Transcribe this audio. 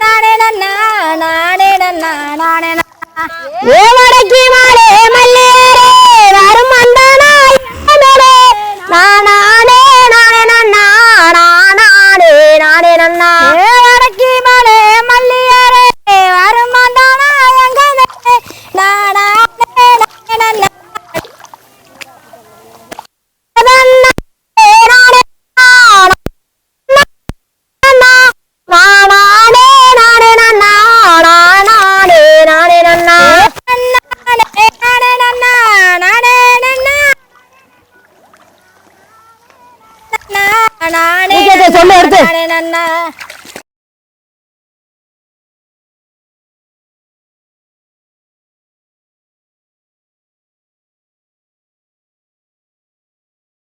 നാണേ നാണേ നാണേ നാണേ നാണേ നാണേ நானே சொல்லு எடுத்து.